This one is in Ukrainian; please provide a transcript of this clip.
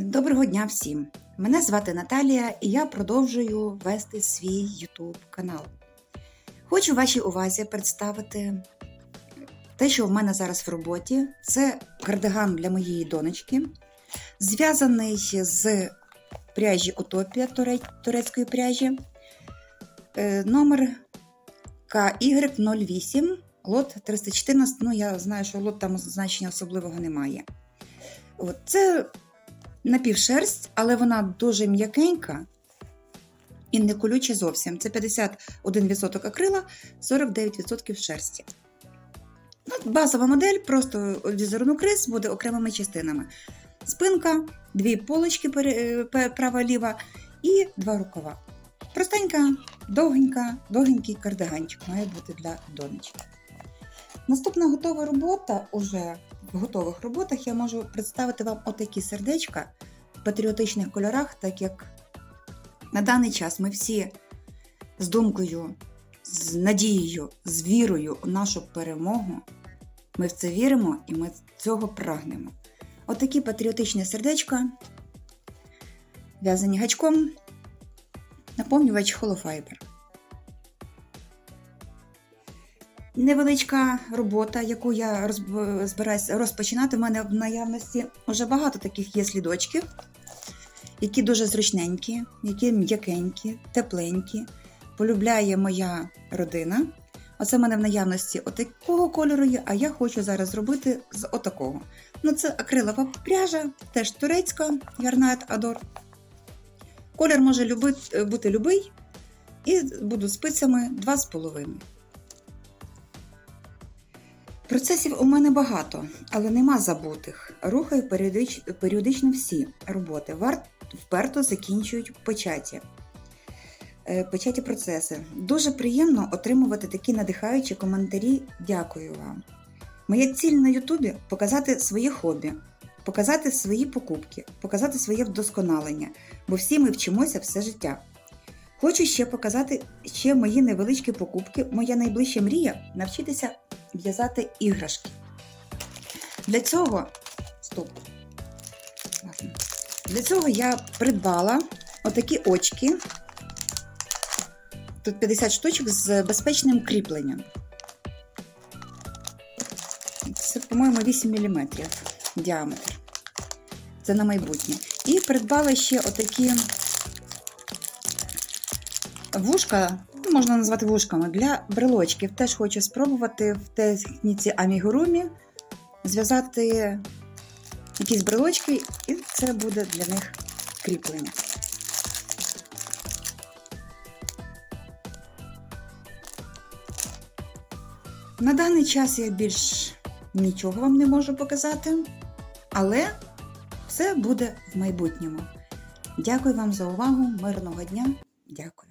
Доброго дня всім! Мене звати Наталія і я продовжую вести свій YouTube канал. Хочу вашій увазі представити те, що в мене зараз в роботі. Це кардиган для моєї донечки, зв'язаний з пряжі Утопія турецької пряжі. Е, Номер KY08, лот 314. Ну, я знаю, що лот там значення особливого немає. От, це напівшерсть, але вона дуже м'якенька і не колюча зовсім. Це 51% акрила, 49% шерсті. Ну, базова модель, просто візерунок рис буде окремими частинами. Спинка, дві полочки права-ліва і два рукава. Простенька, довгенька, довгенький кардиганчик має бути для донечки. Наступна готова робота уже в готових роботах я можу представити вам отакі сердечка в патріотичних кольорах, так як на даний час ми всі з думкою, з надією, з вірою у нашу перемогу. Ми в це віримо і ми цього прагнемо. Отакі патріотичні сердечка, в'язані гачком, наповнювач холофайбер. Невеличка робота, яку я збираюсь розпочинати. У мене в наявності вже багато таких є слідочків, які дуже зручненькі, які м'якенькі, тепленькі. Полюбляє моя родина. Оце в мене в наявності отакого кольору є, а я хочу зараз зробити з отакого. Ну, це акрилова пряжа, теж турецька, Ярнайт Адор. Колір може бути любий, і буду спицями 2,5. Процесів у мене багато, але нема забутих. Рухаю періодич... періодично всі роботи. Варт вперто закінчують печаті. Е, Печаті процеси. Дуже приємно отримувати такі надихаючі коментарі. Дякую вам. Моя ціль на Ютубі показати своє хобі, показати свої покупки, показати своє вдосконалення, бо всі ми вчимося все життя. Хочу ще показати ще мої невеличкі покупки. Моя найближча мрія навчитися в'язати іграшки. Для цього. Стоп. Для цього я придбала отакі очки. Тут 50 штучок з безпечним кріпленням. Це, по-моєму, 8 мм діаметр. Це на майбутнє. І придбала ще отакі вушка, можна назвати вушками, для брелочків. Теж хочу спробувати в техніці амігурумі зв'язати якісь брелочки, і це буде для них кріплення. На даний час я більш нічого вам не можу показати, але все буде в майбутньому. Дякую вам за увагу, мирного дня. Дякую.